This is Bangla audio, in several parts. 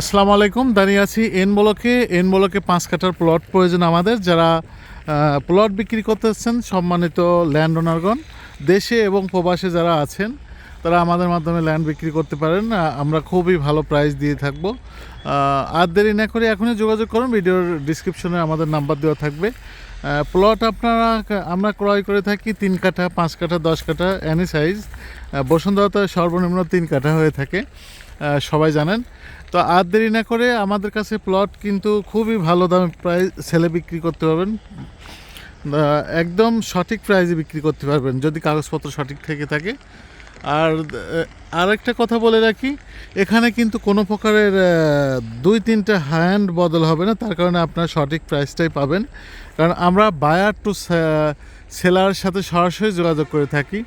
আসসালামু আলাইকুম, দাঁড়িয়ে আছি এন ব্লকে। এন ব্লকে পাঁচ কাঠার প্লট প্রয়োজন আমাদের। যারা প্লট বিক্রি করতেছেন, সম্মানিত ল্যান্ড ওনারগণ দেশে এবং প্রবাসে যারা আছেন, তারা আমাদের মাধ্যমে ল্যান্ড বিক্রি করতে পারেন। আমরা খুবই ভালো প্রাইস দিয়ে থাকব। আর দেরি না করে এখনই যোগাযোগ করুন। ভিডিওর ডিসক্রিপশনে আমাদের নাম্বার দেওয়া থাকবে। প্লট আপনারা, আমরা ক্রয় করে থাকি তিন কাঠা, পাঁচ কাঠা, দশ কাঠা অ্যানি সাইজ বসুন্ধরাতে সর্বনিম্ন তিন কাঠা হয়ে থাকে। সবাই জানেন। তো আর দেরি না করে আমাদের কাছে প্লট কিন্তু খুবই ভালো দামে প্রায় সেলে বিক্রি করতে পারবেন। একদম সঠিক প্রাইসে বিক্রি করতে পারবেন, যদি কাগজপত্র সঠিক থেকে থাকে। আর আরেকটা কথা বলে রাখি, এখানে কিন্তু কোনো প্রকারের দুই তিনটা হ্যান্ড বদল হবে না, তার কারণে আপনার সঠিক প্রাইসটাই পাবেন। কারণ আমরা বায়ার টু সেলার সাথে সরাসরি যোগাযোগ করে থাকি।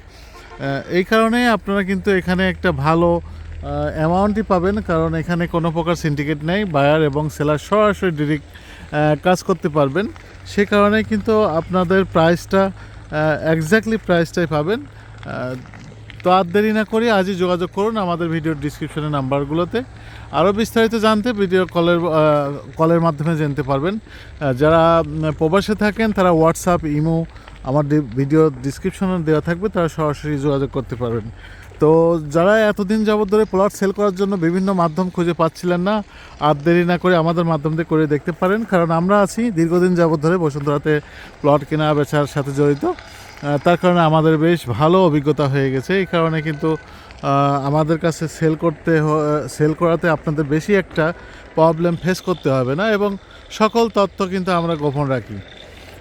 এই কারণে আপনারা কিন্তু এখানে একটা ভালো অ্যামাউন্টই পাবেন, কারণ এখানে কোনো প্রকার সিন্ডিকেট নেই বায়ার এবং সেলার সরাসরি ডিরেক্ট কাজ করতে পারবেন। সে কারণে কিন্তু আপনাদের প্রাইসটা এক্স্যাক্টলি প্রাইসটাই পাবেন। তো আর দেরি না করে আজই যোগাযোগ করুন আমাদের ভিডিওর ডিসক্রিপশনের নাম্বারগুলোতে। আরও বিস্তারিত জানতে ভিডিও কলের কলের মাধ্যমে জানতে পারবেন। যারা প্রবাসে থাকেন, তারা হোয়াটসঅ্যাপ ইমো আমার ভিডিও ডিসক্রিপশনে দেওয়া থাকবে, তারা সরাসরি যোগাযোগ করতে পারবেন। তো যারা এতদিন যাবত ধরে প্লট সেল করার জন্য বিভিন্ন মাধ্যম খুঁজে পাচ্ছিলেন না, আর দেরি না করে আমাদের মাধ্যম দিয়ে করে দেখতে পারেন, কারণ আমরা আছি দীর্ঘদিন যাবৎ ধরে বসুন্ধরাতে প্লট কেনা বেচার সাথে জড়িত। তার কারণে আমাদের বেশ ভালো অভিজ্ঞতা হয়ে গেছে। এই কারণে কিন্তু আমাদের কাছে সেল করতে সেল করাতে আপনাদের বেশি একটা প্রবলেম ফেস করতে হবে না, এবং সকল তথ্য কিন্তু আমরা গোপন রাখি।